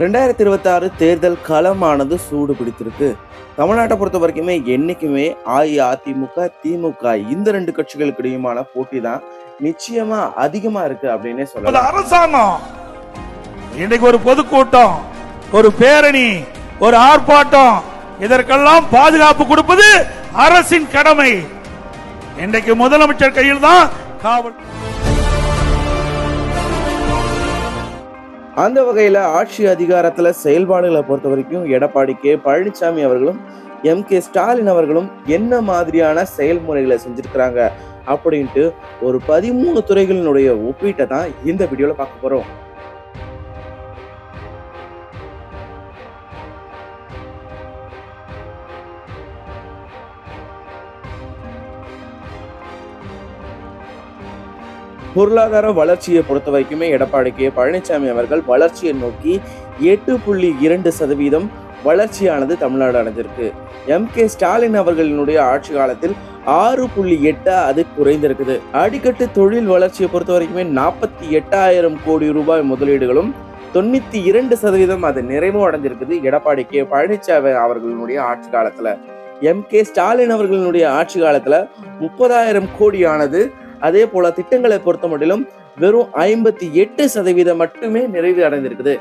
ரெண்டாயிரத்தி இருபத்தாறு தேர்தல் களமானது சூடு பிடித்திருக்கு. தமிழ்நாட்டை பொறுத்த வரைக்குமே என்னைக்குமே அஇஅதிமுக திமுக இந்த ரெண்டு கட்சிகளுக்கு இடையுமான போட்டி தான் நிச்சயமா அதிகமா இருக்கு அப்படின்னே ஒரு சொல்லலாம் அரசாங்கம் இன்னைக்கு ஒரு பொதுக்கூட்டம் ஒரு பேரணி ஒரு ஆர்ப்பாட்டம் இதற்கெல்லாம் பாதுகாப்பு கொடுப்பது அரசின் கடமை. இன்றைக்கு முதலமைச்சர் கையில் தான் காவல். அந்த வகையில் ஆட்சி அதிகாரத்தில் செயல்பாடுகளை பொறுத்த வரைக்கும் எடப்பாடி கே. பழனிசாமி அவர்களும் எம். கே. ஸ்டாலின் அவர்களும் என்ன மாதிரியான செயல்முறைகளை செஞ்சுருக்கிறாங்க அப்படின்ட்டு ஒரு பதிமூணு துறைகளினுடைய ஒப்பீட்டை தான் இந்த வீடியோவில் பார்க்க போகிறோம் பொருளாதார வளர்ச்சியை பொறுத்த வரைக்குமே எடப்பாடி கே. பழனிசாமி அவர்கள் வளர்ச்சியை நோக்கி எட்டு புள்ளி இரண்டு சதவீதம் வளர்ச்சியானது தமிழ்நாடு அடைஞ்சிருக்கு. எம். கே. ஸ்டாலின் அவர்களினுடைய ஆட்சி காலத்தில் ஆறு புள்ளி எட்டா அது குறைந்திருக்குது. அடிக்கட்டு தொழில் வளர்ச்சியை பொறுத்த வரைக்குமே நாற்பத்தி எட்டாயிரம் கோடி ரூபாய் முதலீடுகளும் தொண்ணூத்தி இரண்டு சதவீதம் அது நிறைவும் அடைஞ்சிருக்குது எடப்பாடி கே. பழனிசாமி அவர்களினுடைய ஆட்சி காலத்துல. எம். கே. ஸ்டாலின் அவர்களினுடைய ஆட்சி காலத்துல முப்பதாயிரம் கோடியானது அதே போல திட்டங்களை பொறுத்த மட்டிலும் வெறும் ஐம்பத்தி எட்டு சதவீதம் மட்டுமே நிறைவு அடைந்திருக்குது.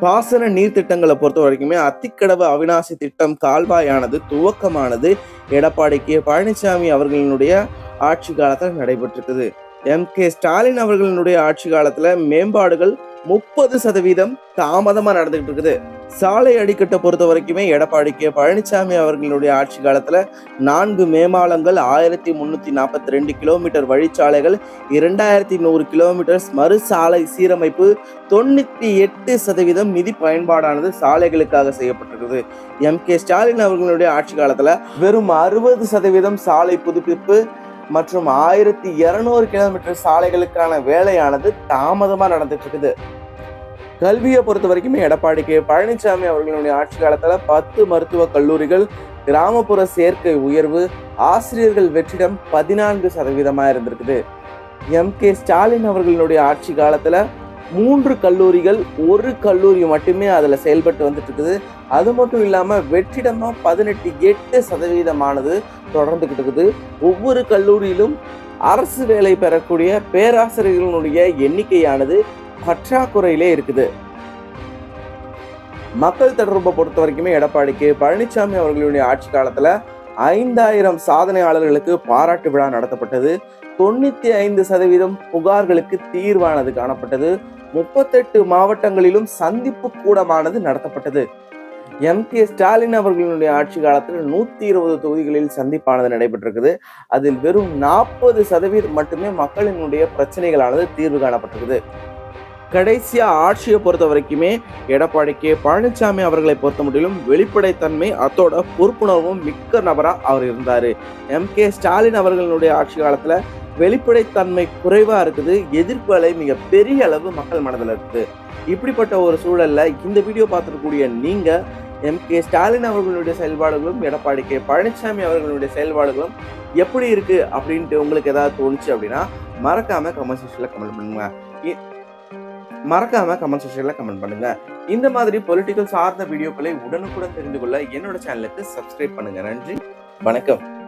பாசன நீர் திட்டங்களை பொறுத்த வரைக்குமே அத்திக்கடவு அவிநாசி திட்டம் கால்வாயானது துவக்கமானது. எடப்பாடி கே. பழனிசாமி அவர்களினுடைய ஆட்சி காலத்தில் நடைபெற்றிருக்குது. எம். கே. ஸ்டாலின் அவர்களினுடைய ஆட்சி காலத்தில் மேம்பாடுகள் முப்பது சதவீதம் தாமதமா நடந்துகிட்டு இருக்குது. சாலை அடிக்கட்டை பொறுத்த வரைக்குமே எடப்பாடி கே. பழனிசாமி அவர்களுடைய ஆட்சி காலத்துல நான்கு மேம்பாலங்கள் ஆயிரத்தி முன்னூத்தி நாற்பத்தி ரெண்டு கிலோமீட்டர் வழிச்சாலைகள் இரண்டாயிரத்தி நூறு கிலோமீட்டர்ஸ் மறு சாலை சீரமைப்பு தொண்ணூத்தி எட்டு சதவீதம் நிதி பயன்பாடானது சாலைகளுக்காக செய்யப்பட்டிருக்குது. எம். கே. ஸ்டாலின் அவர்களுடைய ஆட்சி காலத்துல வெறும் அறுபது சதவீதம் சாலை புதுப்பிப்பு மற்றும் ஆயிரத்தி இரநூறு கிலோமீட்டர் சாலைகளுக்கான வேலையானது தாமதமா நடந்துட்டு இருக்குது. கல்வியை பொறுத்த வரைக்குமே எடப்பாடி கே. பழனிசாமி அவர்களுடைய ஆட்சி காலத்தில் பத்து மருத்துவக் கல்லூரிகள் கிராமப்புற சேர்க்கை உயர்வு ஆசிரியர்கள் வெற்றிடம் பதினான்கு சதவீதமாக இருந்திருக்குது. எம். கே. ஸ்டாலின் அவர்களுடைய ஆட்சி காலத்தில் மூன்று கல்லூரிகள் ஒரு கல்லூரி மட்டுமே அதில் செயல்பட்டு வந்துட்டு இருக்குது அது மட்டும் இல்லாமல் வெற்றிடமாக பதினெட்டு எட்டு சதவீதமானது தொடர்ந்துக்கிட்டு இருக்குது. ஒவ்வொரு கல்லூரியிலும் அரசு வேலை பெறக்கூடிய பேராசிரியர்களுடைய எண்ணிக்கையானது பற்றாக்குறையிலே இருக்குது. மக்கள் தொடர்பை பொறுத்த வரைக்குமே எடப்பாடிக்கு பழனிசாமி அவர்களுடைய ஆட்சி காலத்தில் ஐந்தாயிரம் சாதனையாளர்களுக்கு பாராட்டு விழா நடத்தப்பட்டது. தொண்ணூத்தி ஐந்து சதவீதம் புகார்களுக்கு தீர்வானது காணப்பட்டது. முப்பத்தெட்டு மாவட்டங்களிலும் சந்திப்பு கூடமானது நடத்தப்பட்டது. எம். கே. ஸ்டாலின் அவர்களுடைய ஆட்சி காலத்தில் நூத்தி இருபது தொகுதிகளில் சந்திப்பானது நடைபெற்றிருக்குது. அதில் வெறும் நாற்பது சதவீதம் மட்டுமே மக்களினுடைய பிரச்சனைகளானது தீர்வு காணப்பட்டிருக்குது. கடைசியாக ஆட்சியை பொறுத்த வரைக்குமே எடப்பாடி கே. பழனிசாமி அவர்களை பொறுத்த முடியலும் வெளிப்படைத்தன்மை அத்தோட பொறுப்புணர்வும் மிக்க நபராக அவர் இருந்தார். எம். கே. ஸ்டாலின் அவர்களுடைய ஆட்சி காலத்தில் வெளிப்படைத்தன்மை குறைவாக இருக்குது. எதிர்ப்பு அலை மிக பெரிய அளவு மக்கள் மனதில் இருக்குது இப்படிப்பட்ட ஒரு சூழலில் இந்த வீடியோ பார்த்துருக்கக்கூடிய நீங்கள் எம். கே. ஸ்டாலின் அவர்களுடைய செயல்பாடுகளும் எடப்பாடி கே. பழனிசாமி அவர்களுடைய செயல்பாடுகளும் எப்படி இருக்குது அப்படின்ட்டு உங்களுக்கு ஏதாவது தோணுச்சு அப்படின்னா மறக்காமல் கமெண்ட் செக்ஷனில் கமெண்ட் பண்ணுங்க. மறக்காம கமெண்ட் செக்ஷன்ல கமெண்ட் பண்ணுங்க. இந்த மாதிரி பொலிட்டிக்கல் சார்ந்த வீடியோக்களை உடனுக்குடன் தெரிந்து கொள்ள என்னோட சேனலுக்கு சப்ஸ்கிரைப் பண்ணுங்க. நன்றி. வணக்கம்.